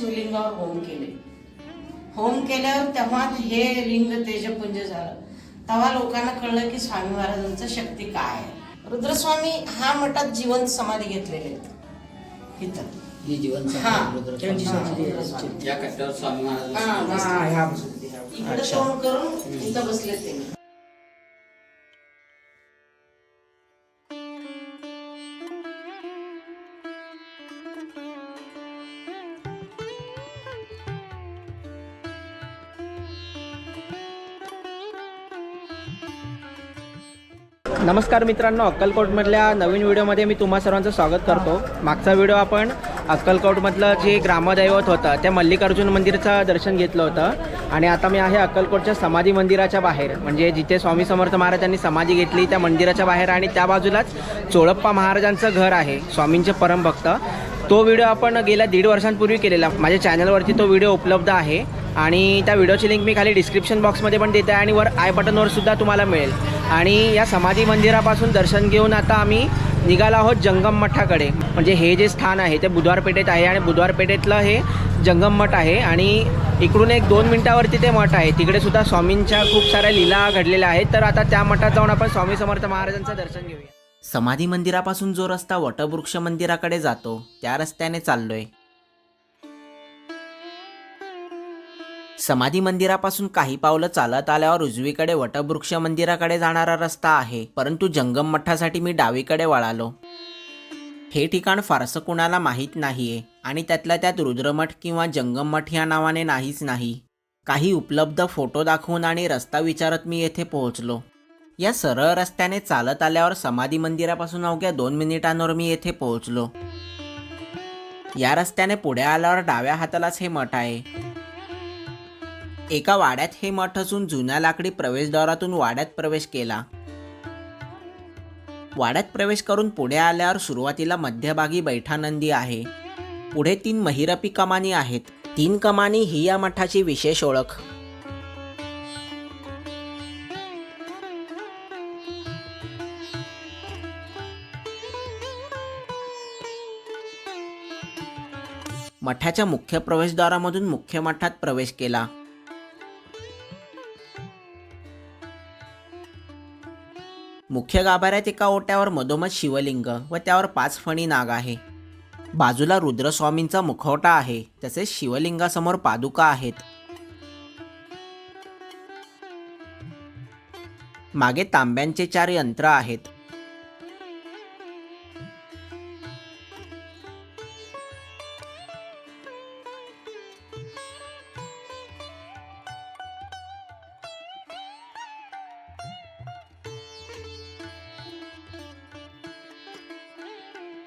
शिवलिंगावर home केले home केल्यावर तेव्हा हे लिंग तेजपुंज झालं तेव्हा लोकांना कळलं की स्वामी महाराजांचं शक्ती काय आहे रुद्रस्वामी हा मठात जिवंत समाधी घेतलेले आहेत इथं ही जीवन हा. त्यांची हा, समाधी आहे. रुद्रस्वामी. या कट्ट्यावर स्वामी महाराज हा, बसले. बस. हा, ह्या बसले, ह्या बसले. इकडे. तोंड करून इथं बसले ते नमस्कार मित्रांनो अक्कलकोटमधल्या नवीन व्हिडिओमध्ये मी तुम्हा सर्वांचं स्वागत करतो. मागचा व्हिडिओ आपण अक्कलकोटमधलं जे ग्रामदैवत होतं त्या मल्लिकार्जुन मंदिरचं दर्शन घेतलं होतं. आणि आता मी आहे अक्कलकोटच्या समाधी मंदिराच्या बाहेर. म्हणजे जिथे स्वामी समर्थ महाराजांनी समाधी घेतली त्या मंदिराच्या बाहेर आणि त्या बाजूलाच चोळप्पा महाराजांचं घर आहे स्वामींचे परमभक्त. तो व्हिडिओ आपण गेल्या दीड वर्षांपूर्वी केलेला. माझ्या चॅनलवरती तो व्हिडिओ उपलब्ध आहे. आणि त्या व्हिडिओची लिंक मी खाली डिस्क्रिप्शन बॉक्समध्ये पण देते आणि वर आय बटनवर सुद्धा तुम्हाला मिळेल. आणि या समाधी मंदिरापासून दर्शन घेऊन आता आम्ही निघालो आहोत जंगम मठाकडे. म्हणजे हे जे स्थान आहे ते बुधवार पेठेत आहे आणि बुधवार पेठेतलं हे जंगम मठ आहे आणि इकडून एक दोन मिनटावरती ते मठ आहे. तिकडे सुद्धा स्वामींच्या खूप साऱ्या लीला घडलेल्या आहेत. तर आता त्या मठात जाऊन आपण स्वामी समर्थ महाराजांचं दर्शन घेऊया. समाधी मंदिरापासून जो रस्ता वटवृक्ष मंदिराकडे जातो त्या रस्त्याने चाललोय. समाधी मंदिरापासून काही पावलं चालत आल्यावर उजवीकडे वटवृक्ष मंदिराकडे जाणारा रस्ता आहे. परंतु जंगम मठासाठी मी डावीकडे वळालो. हे ठिकाण फारसं कुणाला माहीत नाहीये आणि त्यातल्या त्यात रुद्रमठ किंवा जंगम मठ या नावाने नाहीच नाही. काही उपलब्ध फोटो दाखवून आणि रस्ता विचारत मी येथे पोहोचलो. या सरळ रस्त्याने चालत आल्यावर समाधी मंदिरापासून अवघ्या दोन मिनिटांवर मी येथे पोहोचलो. या रस्त्याने पुढे आल्यावर डाव्या हातालाच हे मठ आहे. एका वाड्यात हे मठ असून जुन्या लाकडी प्रवेशद्वारातून वाड्यात प्रवेश केला. वाड्यात प्रवेश करून पुढे आल्यावर सुरुवातीला मध्यभागी बैठानंदी आहे. पुढे तीन महिरपी कमानी आहेत. तीन कमानी ही या मठाची विशेष ओळख. मठाच्या मुख्य प्रवेशद्वारामधून मुख्य मठात प्रवेश केला. मुख्य गाभाऱ्यात एका ओट्यावर मधोमध शिवलिंग व त्यावर पाच फणी नाग आहे. बाजूला रुद्रस्वामींचा मुखवटा आहे तसेच शिवलिंगासमोर पादुका आहेत. मागे तांब्यांचे चार यंत्र आहेत.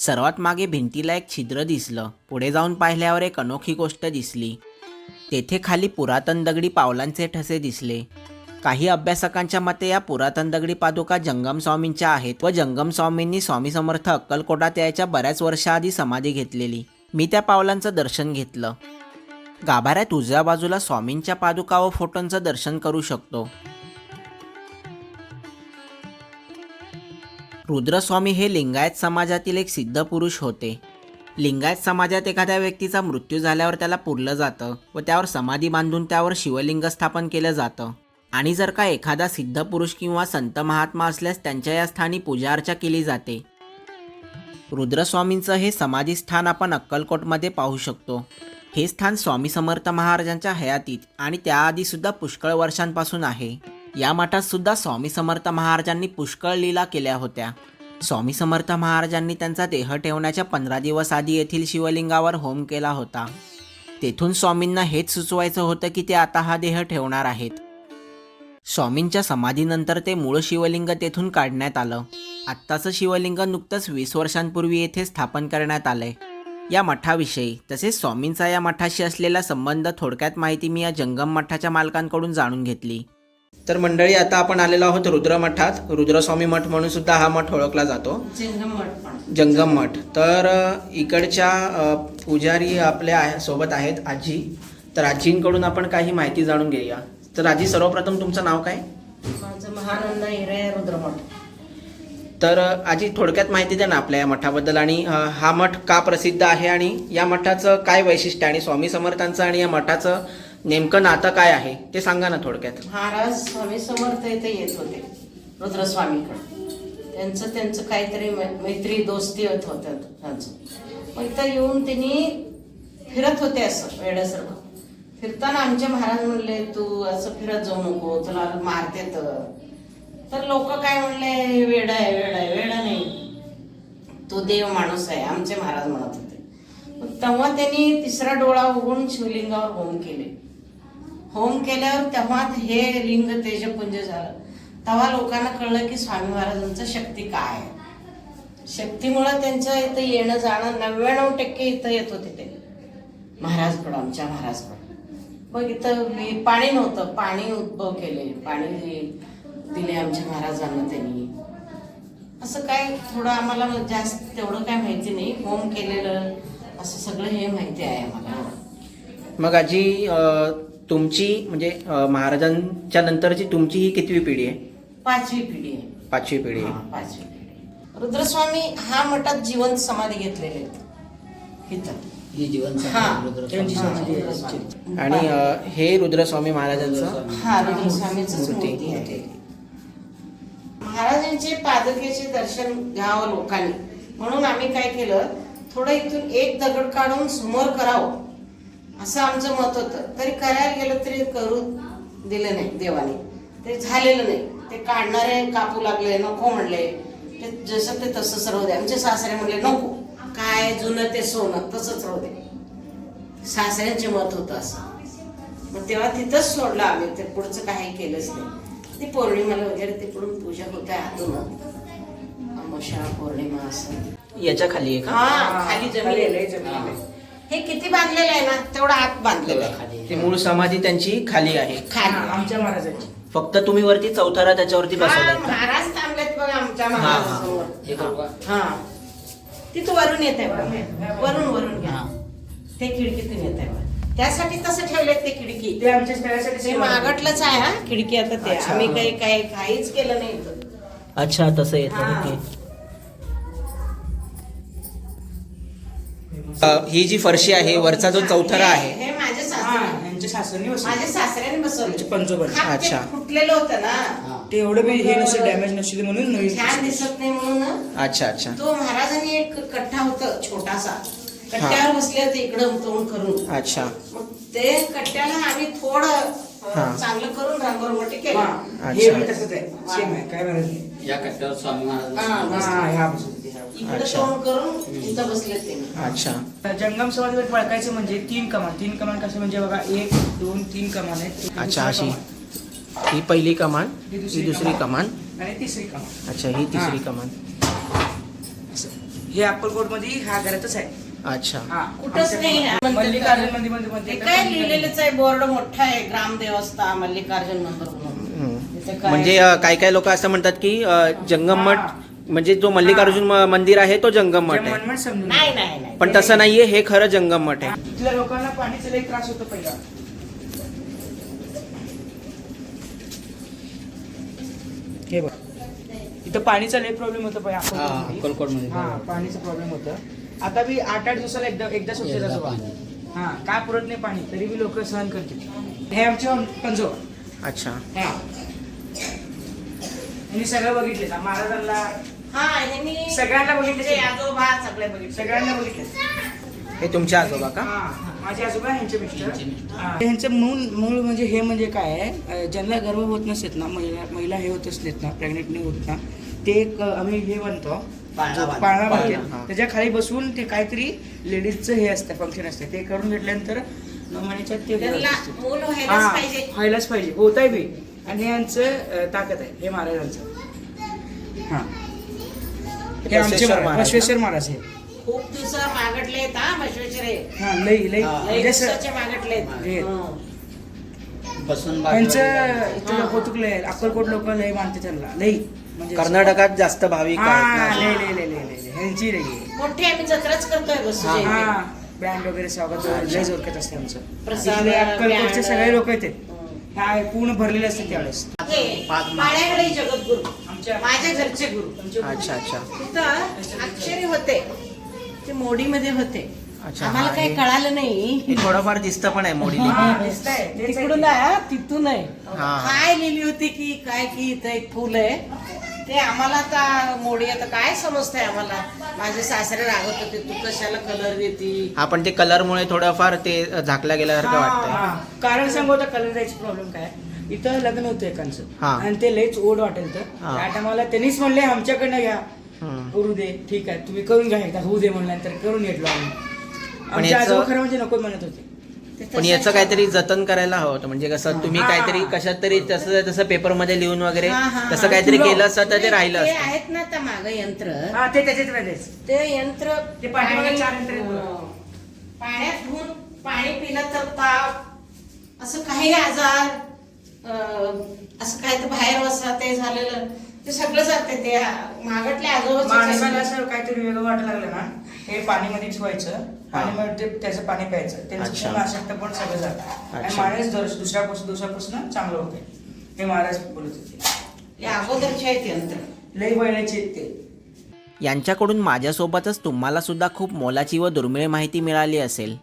सर्वात मागे भिंतीला एक छिद्र दिसलं. पुढे जाऊन पाहिल्यावर एक अनोखी गोष्ट दिसली. तेथे खाली पुरातन दगडी पावलांचे ठसे दिसले. काही अभ्यासकांच्या मते या पुरातन दगडी पादुका जंगम स्वामींच्या आहेत व जंगम स्वामींनी स्वामी समर्थ अक्कलकोटात यायच्या बऱ्याच वर्षाआधी समाधी घेतलेली. मी त्या पावलांचं दर्शन घेतलं. गाभाऱ्यात उजव्या बाजूला स्वामींच्या पादुका व फोटोंचं दर्शन करू शकतो. रुद्रस्वामी हे लिंगायत समाजातील एक सिद्ध पुरुष होते. लिंगायत समाजात एखाद्या व्यक्तीचा मृत्यू झाल्यावर त्याला पुरलं जातं व त्यावर समाधी बांधून त्यावर शिवलिंग स्थापन केलं जातं. आणि जर का एखादा सिद्ध पुरुष किंवा संत महात्मा असल्यास त्यांच्या या स्थानी पूजा अर्चा केली जाते. रुद्रस्वामींचं हे समाधी स्थान आपण अक्कलकोटमध्ये पाहू शकतो. हे स्थान स्वामी समर्थ महाराजांच्या हयातीत आणि त्याआधीसुद्धा पुष्कळ वर्षांपासून आहे. या मठात सुद्धा स्वामी समर्थ महाराजांनी पुष्कळ लीला केल्या होत्या. स्वामी समर्थ महाराजांनी त्यांचा देह ठेवण्याच्या पंधरा दिवस आधी येथील शिवलिंगावर होम केला होता. तेथून स्वामींना हेच सुचवायचं होतं की ते आता हा देह ठेवणार आहेत. स्वामींच्या समाधीनंतर ते मूळ शिवलिंग तेथून काढण्यात आलं. आत्ताचं शिवलिंग नुकतंच वीस वर्षांपूर्वी येथे स्थापन करण्यात आलंय. या मठाविषयी तसेच स्वामींचा या मठाशी असलेला संबंध थोडक्यात माहिती मी या जंगम मठाच्या मालकांकडून जाणून घेतली. तर मंडळी आता आपण आलेलो आहोत रुद्र मठात. रुद्रस्वामी मठ म्हणून सुद्धा हा मठ ओळखला जातो. जंगम मठ पण. जंगम मठ. तर इकडच्या पुजारी आपल्या आहे- सोबत आहेत आजी. तर आजींकडून आपण काही माहिती जाणून घेऊया. तर आजी सर्वप्रथम तुमचं नाव काय? माझं महानंद हिरे रुद्रमठ तर आजी थोडक्यात माहिती द्या ना आपल्या या मठाबद्दल. आणि हा मठ का प्रसिद्ध आहे? आणि या मठाचं काय वैशिष्ट्य आणि स्वामी समर्थांचं आणि या मठाचं नेमकं नातं काय आहे ते सांगा ना थोडक्यात. महाराज स्वामी समर्थ इथे येत होते रुद्रस्वामीकडे. त्यांचं त्यांचं काहीतरी मैत्री दोस्ती होत होत्या त्यांचं. मग इथं येऊन त्यांनी फिरत होते असं वेड्यासारखं. फिरताना आमचे महाराज म्हणले तू असं फिरत जाऊ नको तुला मारते तर. तर लोक काय म्हणले वेड आहे वेड आहे वेड नाही. तो देव माणूस आहे आमचे महाराज म्हणत होते. तेव्हा त्यांनी तिसरा डोळा उघडून शिवलिंगावर होम केले. होम केल्यावर तेव्हा हे लिंग तेजपुंज झालं. तेव्हा लोकांना कळलं की स्वामी महाराजांचं शक्ती काय आहे. शक्तीमुळं त्यांचं इथं येणं जाणं नव्याण्णव टक्के इथं येत होते ते. महाराजकडं आमच्या महाराजकडं मग इथं पाणी नव्हतं पाणी उद्भव केले. पाणी दिले आमच्या महाराजांना त्यांनी. असं काय थोडं आम्हाला जास्त तेवढं काय माहिती नाही. होम केलेलं असं सगळं हे माहिती आहे आम्हाला. मग आजी तुमची म्हणजे अ, महाराजांच्या नंतरची तुमची ही कितवी पिढी आहे? पाचवी पिढी आहे. पाचवी पिढी हा, आहे पाचवी पिढी रुद्रस्वामी हा मठात जिवंत समाधी घेतलेले आहेत. इथं. ही जीवन हा. रुद्रस्वामी. हा, महाराज. रुद्रस्वामी. आणि अ, हे रुद्रस्वामी महाराजांचं? हा रुद्रस्वामीच मूर्ती. मूर्ती आहे. महाराजांचे पादुकेचे दर्शन घ्यावं लोकांनी. म्हणून आम्ही काय केलं थोडं इथून एक दगड काढून समोर करावं. असं आमचं मत होतं. तरी करायला गेलं तरी करू दिलं नाही देवाने. ते झालेलं नाही. ते काढणारे कापू लागले नको म्हणले. ते जसं ते तसंच राहू दे. आमचे सासरे म्हणले नको. काय जुनं ते सोनं तसंच राहू दे. सासऱ्यांचे मत होतं असं. मग तेव्हा तिथंच सोडलं आम्ही. ते पुढचं काही केलंच नाही. ती पौर्णिमेला वगैरे तिकडून पूजा होते आतून अमावस्या पौर्णिमा असं. याच्या खाली आहे का हा खाली जमीन आहे. हे किती बांधलेलं आहे ना तेवढं आत बांधलेलं आहे खाली. ती मूळ समाधी त्यांची खाली आहे खाली आमच्या महाराजांची फक्त तुम्ही वरती चौथारा त्याच्यावरती हा, बसवलाय? महाराज थांबलेत बघा आमच्या हा. महाराजांसमोर हे करू का? हा तिथं वरून येत आहे बघा. वरून वरून घ्या हा. ते खिडकीतून येत आहे बघा. त्यासाठी तसं ठेवलेत ते खिडकी ते आमच्या स्थळासाठी ते सेवा करतात. मागटलंच आहे हा खिडकी आता ते अच्छा. आम्ही काही काही काहीच केलं नाही इथं. अच्छा तसं येतं हा. ओके ही जी फरशी आहे वरचा जो चौथरा हे- आहे हे यांच्या सासऱ्यांनी बसवलं. सासऱ्याने बसवले. ते अच्छा. फुटलेलं होतं ना. ते एवढं बी हे नसेल डॅमेज नसेल म्हणून नवीन छान दिसत नाही म्हणून. अच्छा अच्छा. तो महाराजांनी एक कट्टा होता छोटासा. कट्ट्यावर बसले होते इकडं तोंड करून. अच्छा. मग ते कट्ट्याला आम्ही थोडं अं. चांगलं करून रंगरमटी केलं. हा, अच्छा. बी तसंच आहे. सेम आहे. काय गरज नाही या कट्ट्यावर स्वामी महाराज हा. हा. इकडं अच्छा. तोंड करून इथं बसले ते. अच्छा. जंगम समाधीवर पळकायचं म्हणजे तीन कमान तीन कमान कसं म्हणजे बघा एक दोन तीन कमान आहेत. ही अच्छा अशी. ही पहिली कमान ही दुसरी कमान. आणि तिसरी कमान अच्छा ही तिसरी हा. कमान. हे अक्कलकोटमध्ये हा घरातच आहे. अच्छा. हा. कुठंच नाही आहे. मल्लिकार्जुन मंदिरमध्ये ते काय लिहिलेलंच आहे? बोर्ड मोठा आहे ग्रामदेवस्था मल्लिकार्जुन मंदिर म्हणून. हम्म. तिथे काय- म्हणजे अ, काही काही लोक असं म्हणतात की अ, जंगम मठ म्हणजे जो मल्लिकार्जुन म- मंदिर आहे तो जंगम मठ आहे. मनमट समजून नाही नाही नाही. पण तसं नाहीये हे खरं जंगम मठ आहे. इथल्या लोकांना पाणीचा लई त्रास होतो पहिला. हे बघ. इथं पाणीचा लई प्रॉब्लेम होतो पहिला हा, अक्कलकोटमध्ये. अक्कलकोटमध्ये हा. पाणीचा प्रॉब्लेम होतं. आता बी आठ आठ दिवसाला एकदा एकदा सुट्टी एकदा जातो पाणी. हा काय पुरत नाही पाणी? तरी बी लोक सहन करतील. हे आमचे पंजोबा अच्छा. हा. यांनी सगळं बघितले ना महाराजांना हा ह्यांनी सगळ्यांना बघितले. म्हणजे आजोबा सगळे बघितले. सगळ्यांना बघितले हे तुमचे आजोबा का? हा, माझे आजोबा ह्यांचे मिस्टर. ह्यांचे मिस्टर. हा. ह्यांचं मूळ मूळ म्हणजे हे म्हणजे काय आहे? अं, ज्यांना गर्भ होत नसत ना महिला महिला हे होत असलेत ना प्रेग्नेंट नाही होत ना ते एक आम्ही हे म्हणतो पाळणा बांध- पाळणा पाळणा, बांधतो. हा. त्याच्याखाली बसून ते काहीतरी लेडीजचं हे असतं फंक्शन असतं. ते करून घेतल्यानंतर नऊ महिन्याच्या ते त्यांना मूल व्हायलाच हा, पाहिजे. व्हायलाच पाहिजे. होत आहे बी. आणि हे यांचं अं, ताकद आहे. हे महाराजांचं हा. हे आमचे बसवेश्वर महाराज महाराज बसवेश्वर महाराज हे खूप दिवस मागटले आहेत हा बसवेश्वर हे. हा लई लई हा. लय म्हणजे दिवसाचे मागटले हे. बसून त्यांचं इथं लय आहे. अक्कलकोट लोक लय मानते त्यांना लई म्हणजे कर्नाटकात जास्त भाविक हा आहेत लय ना. लय लय लय लय लय. ह्यांची लय आहे. मोठे आम्ही जत्राच करतोय बसूचे हा बँड वगैरे स्वागत लय जोरकत असते आमचं प्रसाद, इथले अक्कलकोटचे. सगळे लोक येतात ह्या पूर्ण भरलेले असते त्यावेळेस. हे पाण्याकडे जगद्गुरु आमच्या माझ्या घरचे गुरु. अच्छा अच्छा. तिथं अक्षरी होते. ते मोडीमध्ये होते. अच्छा, आम्हाला काही कळालं नाही. हे थोडंफार दिसतं पण आहे मोडी तिकडून तिथून आहे हा. काय लिहिली होती की काय की इथं एक फुल आहे. ते आम्हाला आता मोडी आता काय समजतंय आम्हाला? माझे सासरे रागत होते तू कशाला कलर देती? हा पण ते कलरमुळे थोडंफार ते झाकल्या गेल्यासारखं वाटतंय. हा, कारण सांगू आता कलर द्यायची प्रॉब्लेम काय? इथं लग्न होतं एकांचं हा. आणि ते लयच ओढ वाटेल तर. हा. त्या टायमाला त्यांनीच म्हणले आमच्याकडनं घ्या. हम्म. करू दे. ठीक आहे तुम्ही करून घ्या एकदा. होऊ दे म्हणल्यानंतर करून घेतलो आम्ही. आमच्या याचं- आजोबा खरं म्हणजे नको म्हणत होते. पण याचं काहीतरी जतन करायला हवं होतं. म्हणजे कसं तुम्ही हा. काहीतरी कशात तरी तसं तसं पेपरमध्ये लिहून वगैरे हा, हा, हा. तसं काहीतरी केलं असतं तर ते राहिलं ते असतं. आहेत ना त्या माग यंत्र. हा ते त्याच्यात मध्येच ते यंत्र ते पाठीमागे चार यंत्र आहेत. अं, पाण्यात धुवून पाणी पिलं तर ताप. असं काही आजार अं, असं काय तर बाहेर बसा ते झालेलं. ते सगळं जाते ते मागटल्या आजोबाच्या असं काहीतरी वेगळं वाटलं लागलं ना हे पाणी मध्ये ठेवायचं पाणी मध्ये ते त्याचं पाणी प्यायचं. त्यांचं अशक्त पण सगळं जातं. आणि. माणूस दर- दुसऱ्यापासून दुसऱ्यापासून चांगलं होते हे महाराज बोलत होते. अगोदरचे आहेत यंत्र. लई वळण्याचे आहेत ते. यांच्याकडून माझ्यासोबतच तुम्हाला सुद्धा खूप मोलाची व दुर्मिळ माहिती मिळाली असेल.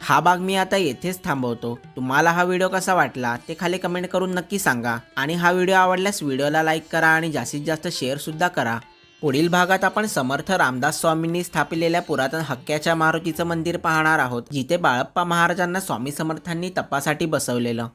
हा भाग मी आता येथेच थांबवतो. तुम्हाला हा व्हिडिओ कसा वाटला ते खाली कमेंट करून नक्की सांगा. आणि हा व्हिडिओ आवडल्यास व्हिडिओला लाईक करा आणि जास्तीत जास्त शेअरसुद्धा करा. पुढील भागात आपण समर्थ रामदास स्वामींनी स्थापिलेल्या पुरातन हक्क्याच्या मारुतीचं मंदिर पाहणार आहोत जिथे बाळप्पा महाराजांना स्वामी समर्थांनी तपासाठी बसवलेलं.